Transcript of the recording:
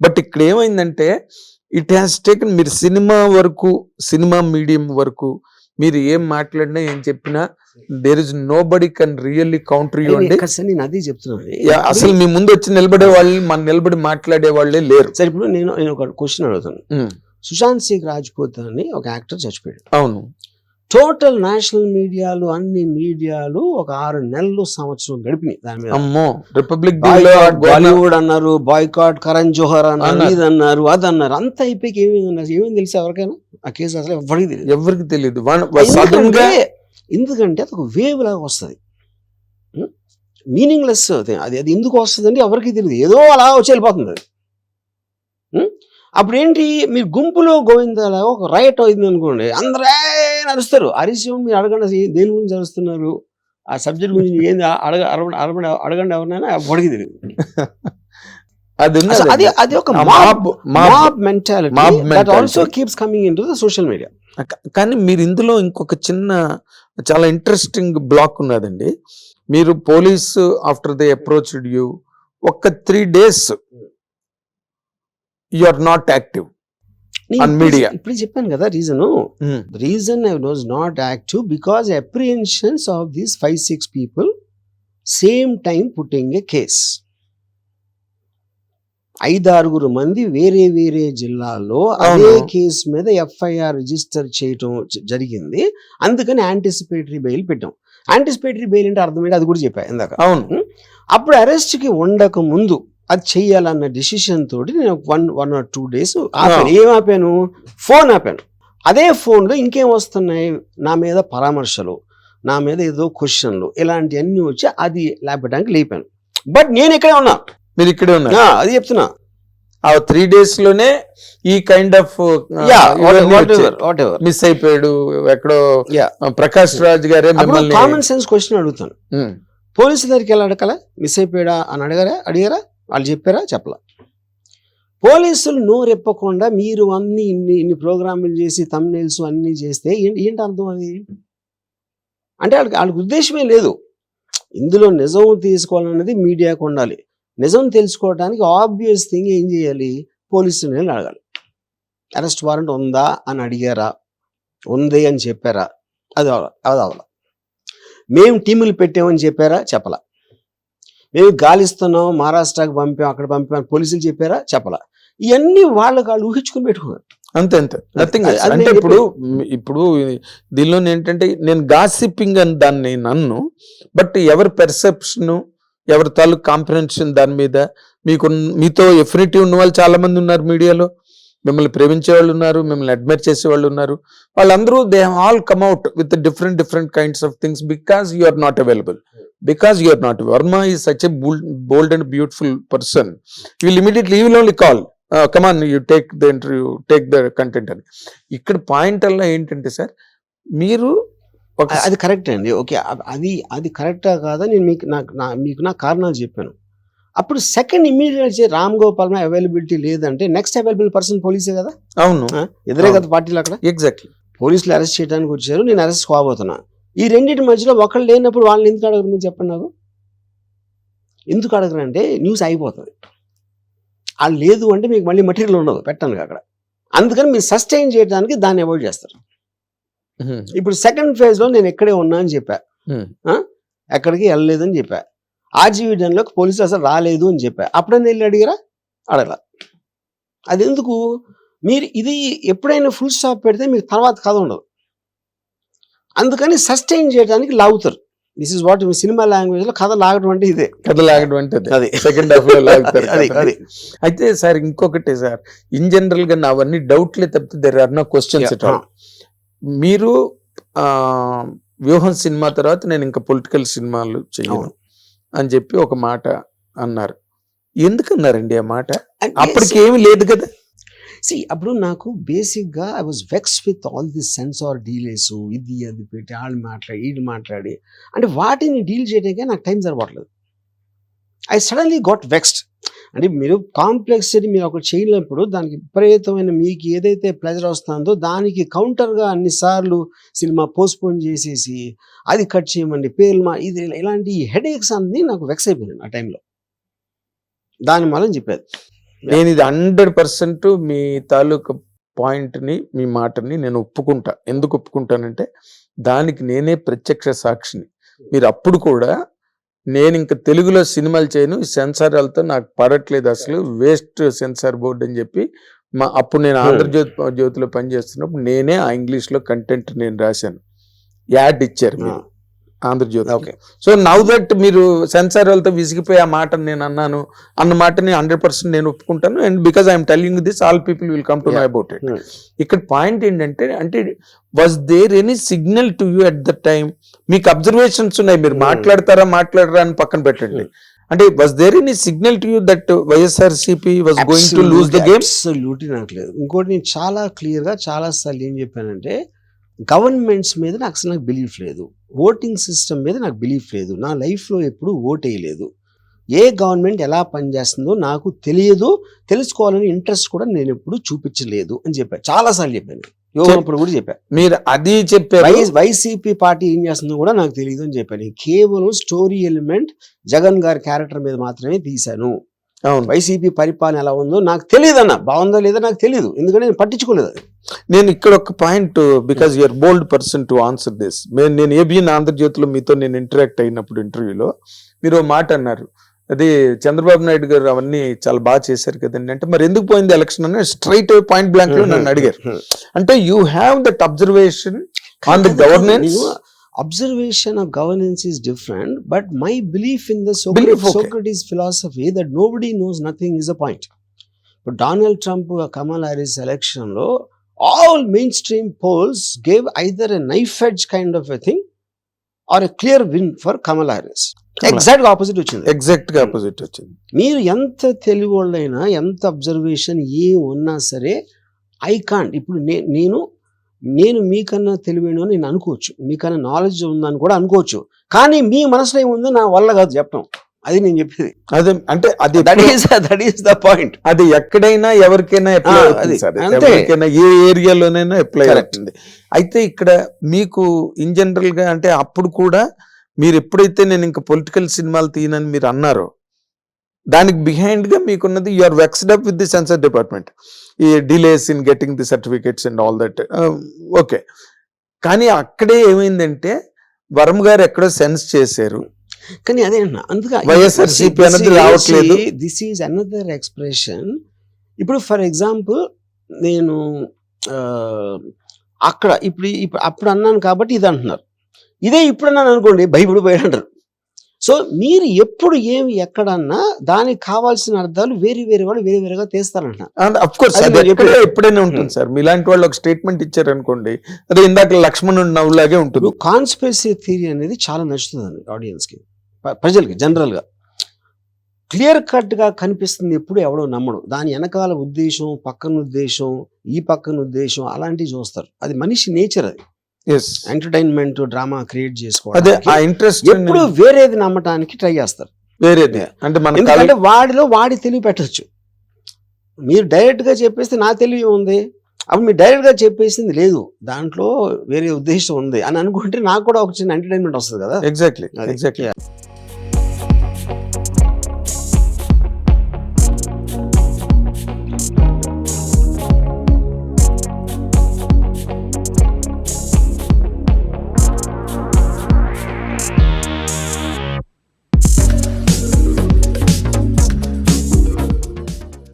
But ఇక్కడ ఏమైందంటే it has taken మీరు సినిమా వరకు సినిమా మీడియం వరకు మీరు ఏం మాట్లాడినా ఏం చెప్పినా there is nobody can really counter you అండి నేను అది చెప్తున్నాను. అసలు మీ ముందు వచ్చి నిలబడే వాళ్ళు మన నిలబడి మాట్లాడే వాళ్ళే లేరు. సరే ఇప్పుడు నేను నేను ఒక క్వశ్చన్ అడుగుతాను. సుశాంత్ సింగ్ రాజ్పూత్ అని ఒక యాక్టర్ చచ్చిపోయాడు. అవును. టోటల్ నేషనల్ మీడియాలు అన్ని మీడియాలు ఒక ఆరు నెలలు సంవత్సరం గడిపినాయి దాని మీద. అమ్మో రిపబ్లిక్ బాలీవుడ్ అన్నారు బాయ్కాట్ కరణ్ జోహర్ అన్నారు. ఇది అన్నారు అది అన్నారు. అంత అయిపోయి ఏమైంది ఏమైంది తెలుసు ఎవరికైనా? ఆ కేసు అసలు ఎవరికి తెలియదు ఎవరికి తెలియదు ఎందుకంటే అది ఒక వేవ్ లాగా వస్తుంది. మీనింగ్లెస్ అది. అది ఎందుకు వస్తుంది అంటే ఎవరికి తెలియదు ఏదో అలా వచ్చి వెళ్ళిపోతుంది అది. ఉం? అప్పుడు ఏంటి మీరు గుంపులో గోవిందాలా ఒక రైట్ అయింది అనుకోండి అందరూ "ఏయ్" అని అరుస్తారు అరిసి మీరు అడగండి దేని గురించి అరుస్తున్నారు ఆ సబ్జెక్ట్ గురించి ఏంది? అడగ అడగ అడగండి అడగండి ఎవరినైనా ఎవరికి తెలియదు. అది అది అది ఒక mob mentality that. Also keeps coming into the social media కానీ మీరు ఇందులో ఇంకొక చిన్న చాలా ఇంట్రెస్టింగ్ బ్లాక్ ఉన్నదండి. మీరు police after they approached you ఒక్క three days you are not active ఇప్పుడు చెప్పాను కదా reason reason I was not active because apprehensions of these five six people same time putting a case ఐదారుగురు మంది వేరే వేరే జిల్లాల్లో అదే. కేసు మీద ఎఫ్ఐఆర్ రిజిస్టర్ చేయటం జరిగింది. అందుకని యాంటిసిపేటరీ బెయిల్ పెట్టాం. యాంటిసిపేటరీ బెయిల్ అంటే అర్థమైంది అది కూడా చెప్పా ఇందాక. అవును. అప్పుడు arrest కి ఉండక ముందు అది చెయ్యాలన్న డిసిషన్ తోటి నేను one one or two days ఆపాను. ఏం ఆపాను? ఫోన్ ఆపాను. అదే ఫోన్లో ఇంకేం వస్తున్నాయి? నా మీద పరామర్శలు నా మీద ఏదో క్వశ్చన్లు ఇలాంటివన్నీ వచ్చి అది లేపడానికి లేపాను. బట్ నేను ఇక్కడే ఉన్నా. మీరు ఇక్కడే ఉన్నారు. ఆ, అది చెప్తున్నా. ఆ త్రీ డేస్లోనే ఈ కైండ్ ఆఫ్ మిస్ అయిపోయాడు ఎక్కడో ప్రకాష్ రాజ్ గారే కామన్ సెన్స్ క్వశ్చన్ అడుగుతాను. ఉమ్, పోలీసుల దగ్గరికి వెళ్ళి అడగల మిస్ అయిపోయాడా అని అడిగారా? అడిగారా? వాళ్ళు చెప్పారా? చెప్పలా. పోలీసులు నోరెప్పకుండా మీరు అన్ని ఇన్ని ఇన్ని ప్రోగ్రాములు చేసి తమ్నేల్స్ అన్ని చేస్తే ఏంటి అర్థం అది? అంటే వాళ్ళకి వాళ్ళకి ఉద్దేశమే లేదు. ఇందులో నిజం తీసుకోవాలన్నది మీడియాకు ఉండాలి. నిజం తెలుసుకోవడానికి ఆబ్వియస్ థింగ్ ఏం చేయాలి? పోలీసులు అడగాలి. అరెస్ట్ వారెంట్ ఉందా అని అడిగారా? ఉంది అని చెప్పారా? అది అవల అది అవల. మేము టీములు పెట్టామని చెప్పారా? చెప్పలా. మేము గాలిస్తున్నాం మహారాష్ట్రకి పంపాం అక్కడ పంపాం పోలీసులు చెప్పారా? చెప్పలా. ఇవన్నీ వాళ్ళకి వాళ్ళు ఊహించుకుని పెట్టుకున్నారు. అంతే అంతే. నథింగ్ అంటే ఇప్పుడు ఇప్పుడు దీనిలో ఏంటంటే నేను గాసిపింగ్ అని దాన్ని నన్ను బట్ ఎవరి పెర్సెప్షన్ ఎవరి తాలూకు కాంప్రహెన్షన్ దాని మీద మీకు మీతో ఎఫినిటీ ఉన్న వాళ్ళు చాలా మంది ఉన్నారు మీడియాలో. మిమ్మల్ని ప్రేమించే వాళ్ళు ఉన్నారు మిమ్మల్ని అడ్మైర్ చేసే వాళ్ళు ఉన్నారు. వాళ్ళందరూ they all come out with different different kinds of things because you are not available because you are not Varma is such a bold and beautiful person will immediately will only call come on you take the interview take the content అని ఇక్కడ point అలా ఏంటంటే sir మీరు అది correct అండి. Okay అది అది కరెక్టా కాదా? నేను మీకు నాకు నా మీకు నా కారణాలు చెప్పాను. అప్పుడు second immediate Ram Gopal availability లేదంటే నెక్స్ట్ అవైలబుల్ పర్సన్ పోలీసే కదా? అవును? ఎదురే కదా పార్టీలు అక్కడ? ఎగ్జాక్ట్లీ పోలీసులు అరెస్ట్ చేయడానికి వచ్చారు నేను అరెస్ట్ కాబోతున్నా. ఈ రెండింటి మధ్యలో ఒకళ్ళు లేనప్పుడు వాళ్ళని ఎందుకు అడగరు మీరు చెప్పండి నాకు? ఎందుకు అడగరు అంటే న్యూస్ అయిపోతుంది వాళ్ళు లేదు అంటే మీకు మళ్ళీ మెటీరియల్ ఉండదు పెట్టండి అక్కడ. అందుకని మీరు సస్టైన్ చేయడానికి దాన్ని అవాయిడ్ చేస్తారు. ఇప్పుడు సెకండ్ ఫేజ్లో నేను ఎక్కడే ఉన్నా అని చెప్పా? ఎక్కడికి వెళ్ళలేదని చెప్పా. ఆర్జీవీడన్లోకి పోలీసులు అసలు రాలేదు అని చెప్పా. అప్పుడైనా వెళ్ళి అడిగారా? అడగల. అది ఎందుకు? మీరు ఇది ఎప్పుడైనా ఫుల్ స్టాప్ పెడితే మీకు తర్వాత కథ ఉండదు. అందుకని సస్టైన్ చేయడానికి లాగుతారు. దిస్ ఇస్ వాట్ సినిమా లాంగ్వేజ్లో కథ లాగడం అంటే ఇదే. కథ లాగడం అంటే అదే. సెకండ్ హాఫ్లో లాగుతారు అది అయితే సార్ ఇంకొకటి సార్. ఇన్ జనరల్గా నా అవన్నీ డౌట్లే తప్పితే దెర్ ఆర్ నో క్వశ్చన్స్ మీరు ఆ, వ్యూహం సినిమా తర్వాత నేను ఇంకా పొలిటికల్ సినిమాలు చేయను. అని చెప్పి ఒక మాట అన్నారు. ఎందుకు అన్నారండి ఆ మాట? అప్పటికి ఏమి లేదు కదా. సి అప్పుడు నాకు బేసిక్గా I was vex with all the censor delays ఇది అది పెట్టి వాళ్ళు మాట్లాడి వీళ్ళు మాట్లాడి. అంటే వాటిని డీల్ చేయడానికే నాకు టైం సరిపోవట్లేదు ఐ సడన్లీ గాట్ వెక్స్డ్ అంటే మీరు కాంప్లెక్సిటీ మీరు ఒకటి చేయలేనప్పుడు దానికి విపరీతమైన మీకు ఏదైతే ప్లెజర్ వస్తుందో దానికి కౌంటర్గా అన్నిసార్లు సినిమా పోస్ట్పోన్ చేసేసి అది కట్ చేయమండి పేర్లు మా ఇది ఇలాంటి హెడేక్స్ అన్నీ నాకు వెక్స్ అయిపోయింది ఆ టైంలో దాని మళ్ళీ చెప్పేది. నేను ఇది హండ్రెడ్ పర్సెంట్ మీ తాలూకు పాయింట్ని మీ మాటని నేను ఒప్పుకుంటా. ఎందుకు ఒప్పుకుంటానంటే దానికి నేనే ప్రత్యక్ష సాక్షిని. మీరు అప్పుడు కూడా నేను ఇంకా తెలుగులో సినిమాలు చేయను ఈ సెన్సార్లతో నాకు పడట్లేదు అసలు వేస్ట్ సెన్సార్ బోర్డు అని చెప్పి మా అప్పుడు నేను Hmm. ఆంధ్రజ్యోతి జ్యోతిలో పనిచేస్తున్నప్పుడు నేనే ఆ ఇంగ్లీష్లో కంటెంట్ నేను రాశాను. యాడ్ ఇచ్చారు మీరు. Andhra Jyothi okay. So now that మీరు సెన్సార్ వాళ్ళతో విసిగిపోయి ఆ మాట నేను అన్నాను అన్న మాటని హండ్రెడ్ పర్సెంట్ నేను ఒప్పుకుంటాను and because I'm telling this all people will come to know. About it. Hmm. ఇక్కడ పాయింట్ ఏంటంటే అంటే was there any signal to you at the time మీకు అబ్జర్వేషన్స్ ఉన్నాయి మీరు Hmm. మాట్లాడతారా మాట్లాడరా అని పక్కన పెట్టండి. అంటే was there any signal to you that YSR CP was going to lose the game absolutely నాకు లేదు. ఇంకోటి నేను చాలా క్లియర్గా చాలా సార్లు ఏం చెప్పానంటే గవర్నమెంట్స్ మీద నాకు అసలు నాకు బిలీఫ్ లేదు. ఓటింగ్ సిస్టమ్ మీద నాకు బిలీఫ్ లేదు. నా లైఫ్లో ఎప్పుడు ఓట్ వేయలేదు ఏ గవర్నమెంట్ ఎలా పనిచేస్తుందో నాకు తెలియదు. తెలుసుకోవాలని ఇంట్రెస్ట్ కూడా నేను ఎప్పుడు చూపించలేదు అని చెప్పాను చాలా సార్లు చెప్పాను యోగప్పుడు కూడా చెప్పాను మీరు అది చెప్పారు. వై వైసీపీ పార్టీ ఏం చేస్తుందో కూడా నాకు తెలియదు అని చెప్పాను కేవలం స్టోరీ ఎలిమెంట్ జగన్ గారి క్యారెక్టర్ మీద మాత్రమే తీశాను. వైసీపీ పరిపాలన ఎలా ఉందో నాకు తెలియదు అన్న బాగుందో లేదో నాకు తెలియదు ఎందుకంటే నేను పట్టించుకోలేదు అది. నేను ఇక్కడ ఒక point because you're bold person to answer this నేను ఏబిఎన్ ఆంధ్రజ్యోతిలో మీతో నేను ఇంటరాక్ట్ అయినప్పుడు ఇంటర్వ్యూలో మీరు మాట అన్నారు. అది చంద్రబాబు నాయుడు గారు అవన్నీ చాలా బాగా చేశారు కదండి అంటే మరి ఎందుకు పోయింది ఎలక్షన్ అని స్ట్రైట్ పాయింట్ బ్లాంక్లో నన్ను అడిగారు. అంటే you have that observation on the governance observation of governance is different but my belief in the Belief, okay. Philosophy that nobody knows nothing is a point ఇప్పుడు డొనాల్డ్ ట్రంప్ కమల్ హారిస్ ఎలక్షన్లో all mainstream polls gave either a knife edge kind of a thing or a clear win for Kamala Harris exact opposite వచ్చింది. ఎగ్జాక్ట్గా opposite వచ్చింది. మీరు ఎంత తెలివివాళ్ళైనా ఎంత observation ఏ ఉన్నా సరే ఐ కాంట్ ఇప్పుడు నేను నేను మీకన్నా తెలివైన నేను అనుకోవచ్చు. మీకన్నా నాలెడ్జ్ ఉందని కూడా అనుకోవచ్చు. కానీ మీ మనసులో ఏముందో నా వల్ల కాదు చెప్పడం అది నేను చెప్పేది. అదే అంటే అది that is that is the point అది ఎక్కడైనా ఎవరికైనా అప్లై. ఎవరికైనా ఏ ఏరియాలోనైనా అప్లై Correct. అవుతుంది. అయితే ఇక్కడ మీకు ఇన్ జనరల్గా అంటే అప్పుడు కూడా మీరు ఎప్పుడైతే నేను ఇంకా పొలిటికల్ సినిమాలు తీయనని మీరు అన్నారో దానికి బిహైండ్గా మీకున్నది you are vexed up with the censor department ఈ delays in getting the certificates and all that okay కానీ అక్కడే ఏమైందంటే వరం గారు ఎక్కడో సెన్స్ చేశారు. కానీ అదే YSRCP అన్నది రావట్లేదు. దిస్ ఈజ్ అనదర్ ఎక్స్ప్రెషన్ ఇప్పుడు ఫర్ ఎగ్జాంపుల్ నేను అక్కడ ఇప్పుడు ఇప్పుడు అప్పుడు అన్నాను కాబట్టి ఇది అంటున్నారు. ఇదే ఇప్పుడు అన్నాను అనుకోండి బైబిల్ పోయాడు అంటారు సో మీరు ఎప్పుడు ఏమి ఎక్కడన్నా దానికి కావాల్సిన అర్థాలు వేరే వేరే వాళ్ళు వేరే వేరేగా తీస్తారంట అఫ్ కోర్స్ అది అది నేను ఎక్కడే చెప్పేది. ఎప్పుడైనా ఉంటుంది సార్. మీలాంటి వాళ్ళు ఒక స్టేట్మెంట్ ఇచ్చారు అనుకోండి అదే ఇందాక లక్ష్మణుడు నవ్వులాగే ఉంటుంది. కాన్స్పిరసీ థియరీ అనేది చాలా నచ్చుతుందండి ఆడియన్స్కి ప- ప్రజలకి జనరల్గా క్లియర్ కట్గా కనిపిస్తుంది ఎప్పుడు ఎవడో నమ్మడు. దాని వెనకాల ఉద్దేశం పక్కన ఉద్దేశం ఈ పక్కన ఉద్దేశం అలాంటివి చూస్తారు. అది మనిషి నేచర్ అది. ఎంటర్టైన్మెంట్ డ్రామా క్రియేట్ అదే చేసుకోవడానికి ఆ ఇంట్రెస్ట్ ఎప్పుడు వేరేది నమ్మటానికి ట్రై చేస్తారు. వేరేది. అంటే మన ఎందుకంటే వాడిలో వాడి తెలివి పెట్టచ్చు. మీరు డైరెక్ట్గా చెప్పేస్తే నా తెలివి ఉంది. అప్పుడు మీరు డైరెక్ట్గా చెప్పేసింది లేదు. దాంట్లో వేరే ఉద్దేశం ఉంది అని అనుకుంటే నాకు కూడా ఒక చిన్న ఎంటర్టైన్మెంట్ వస్తుంది కదా. ఎగ్జాక్ట్లీ అది. ఎగ్జాక్ట్లీ